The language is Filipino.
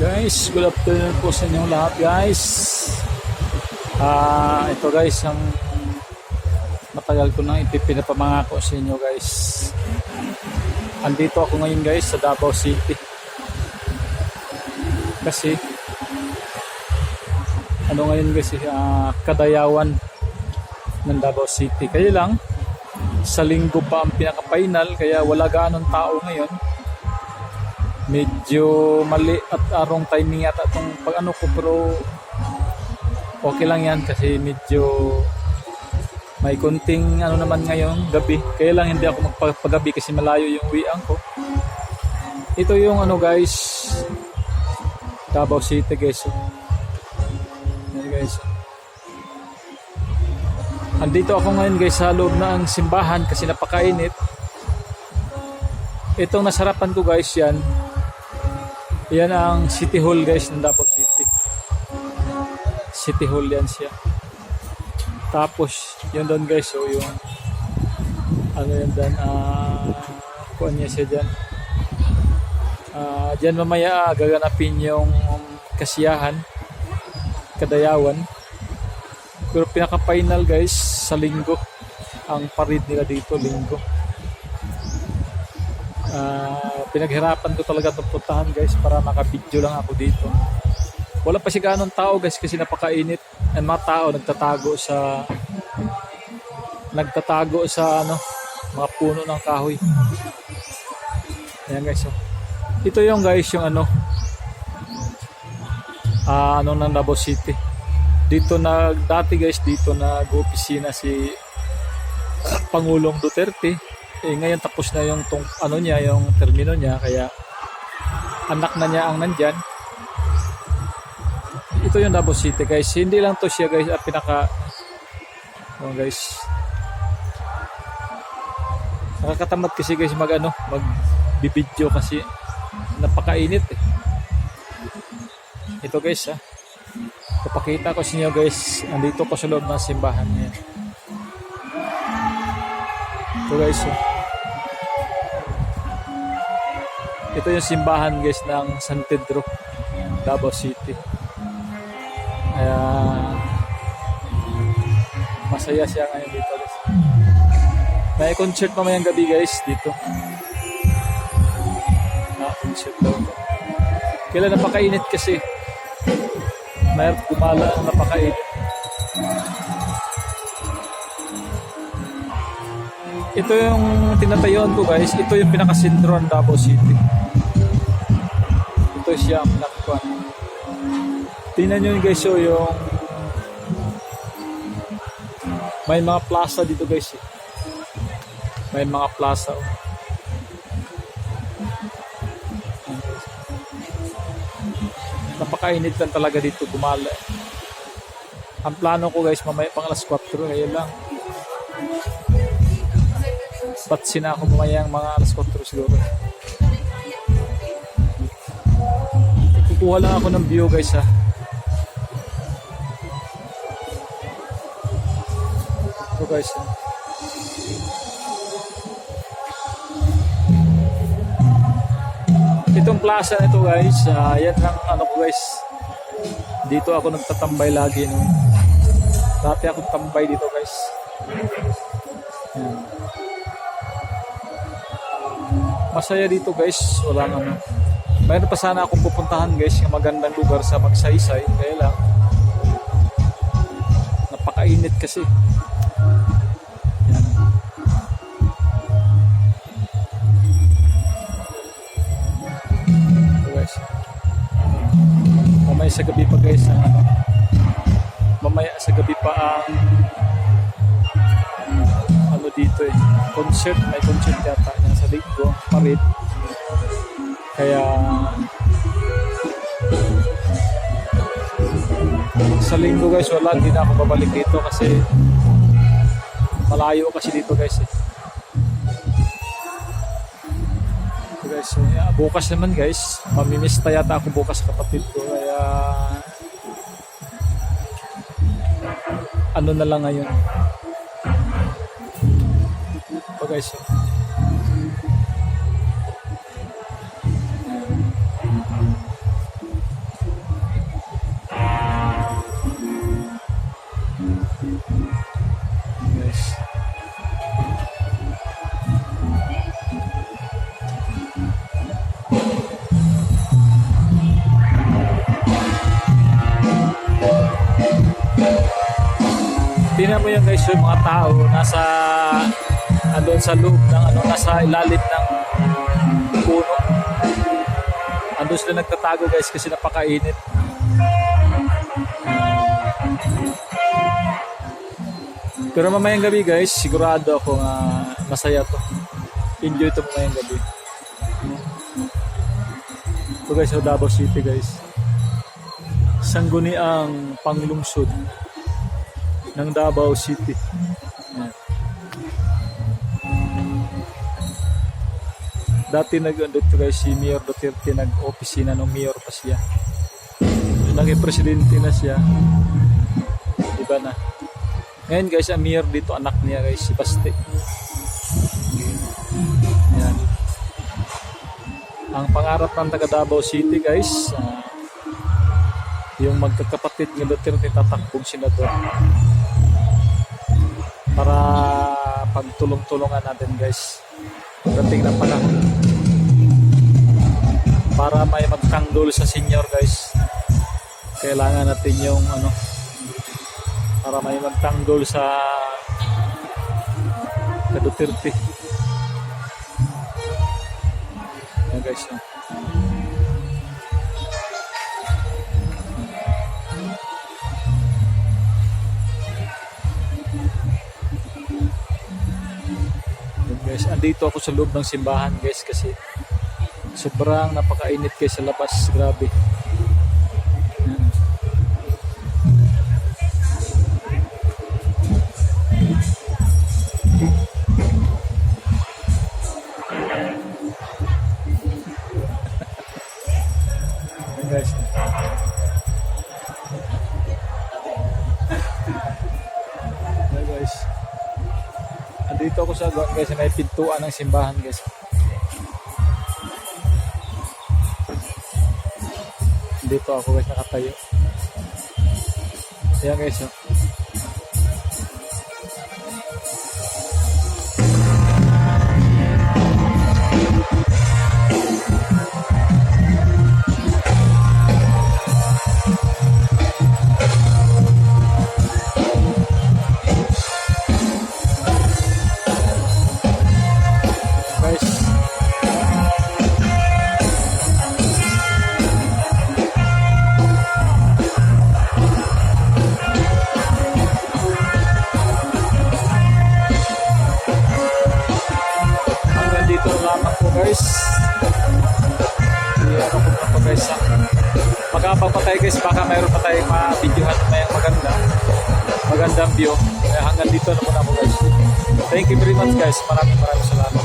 Guys, good afternoon po sa inyong lahat guys. Ah, ito guys ang matagal ko nang ipipinapamangako sa inyo guys. Andito ako ngayon guys sa Davao City. Kasi ano ngayon guys, ah, kadayawan ng Davao City. Kaya lang sa linggo pa ang pinaka-final kaya wala gaanong tao ngayon. Medyo mali at arong timing yata itong pag ano ko pero okay lang yan kasi medyo may konting ano naman ngayon gabi. Kaya lang hindi ako magpagabi kasi malayo yung uwian ko. Ito yung ano guys. Davao City guys. So, guys andito ako ngayon guys sa loob ng simbahan kasi napakainit itong nasarapan ko guys yan yan ang City Hall guys ng Davao City. City Hall yan siya. Tapos, yun doon guys, so yung ano yan doon, ah, kuhan niya siya dyan. Ah, dyan mamaya gaganapin yung kasiyahan, kadayawan. Pero pinaka-final guys, sa linggo. Ang parid nila dito, linggo. Ah, pinaghirapan ko talaga itong puntahan guys para makabidyo lang ako dito. Wala pa si ganong tao guys kasi napakainit. Ang mga tao nagtatago sa nagtatago sa ano mga puno ng kahoy. Ayan guys. Oh. Ito yung guys yung ano ah ano ng Davao City. Dito na dati guys dito nag-opisina si Pangulong Duterte. Eh ngayon tapos na yung tong, ano niya yung termino niya kaya anak na niya ang nandyan. Ito yung Davao City guys. Hindi lang to siya guys at pinaka oh guys. Nakakatamad kasi guys mag ano mag bibidyo kasi napakainit eh. ito guys ha papakita ko sa inyo guys andito ko sa loob ng simbahan niya ito guys oh. Ito yung simbahan guys ng San Pedro, Davao City. Kaya masaya siya ngayon dito guys. May concert mamayang gabi guys dito. Ah, concert daw. Kailan napakainit kasi. Mayroon gumala ang napakainit. Ito yung tinatayon ko guys. Ito yung pinakasentro ng Davao City. Ito siya ang pinakakuan. Tingnan nyo guys so yung may mga plaza dito guys. Eh. May mga plaza. oh. Napakainit lang talaga dito gumala. Ang plano ko guys mamaya pang alas 4 ngayon lang. Patsin ako mamayang mga alas 4 siguro. Kukuha lang ako ng view guys ha. Ito guys ha. Itong plaza na ito guys, ah, yan lang ano ko guys. Dito ako nagtatambay lagi no. Dati ako tambay dito guys. Masaya dito guys, wala ano. Mayroon pa sana akong pupuntahan guys, yung magandang lugar sa Magsaysay, kaya lang napakainit kasi. Sa gabi pa guys, ang ano, mamaya sa gabi pa ang ano dito eh, concert, may concert yata yan sa linggo, parit. Kaya sa linggo guys, wala, hindi na ako babalik dito kasi malayo kasi dito guys eh. So guys, yeah, bukas naman guys, mamimista yata ako bukas kapatid ko kaya ano na lang ngayon. Ito mo yun guys, yung mga tao nasa andun sa loob ng ano, nasa ilalim ng puno. Andun sila nagtatago guys kasi napakainit. Pero mamayang gabi guys, sigurado ako nga masaya to. Enjoy to mamayang gabi. Ito guys, sa Davao City guys. Sangguniang panglungsod ng Davao City. Dati nag dito guys si Mayor Duterte nag-opisina ng mayor pa siya. Naging presidente na siya. Iba na. Ngayon guys, ang mayor dito anak niya guys, si Baste. Yan. Ang pangarap ng taga Davao City guys, ah, yung magkakapatid ng Duterte tatakbong senador para pagtulong-tulungan natin guys. Dating ng panahon para may magtanggol sa senior guys. Kailangan natin yung ano para may magtanggol sa sa Duterte yan guys no? Guys, andito ako sa loob ng simbahan guys kasi sobrang napakainit guys sa labas, grabe. Yan. Yan guys. Yan guys. Andito ako sa guys, may pintuan ng simbahan guys. Dito ako guys nakatayo. Ayan guys. Oh. Guys. Na po guys. Magkapag pa tayo guys, baka mayroon pa tayong ma-videohan na may maganda. Magandang view. Kaya hanggang dito na muna po guys. Thank you very much guys. Maraming maraming salamat.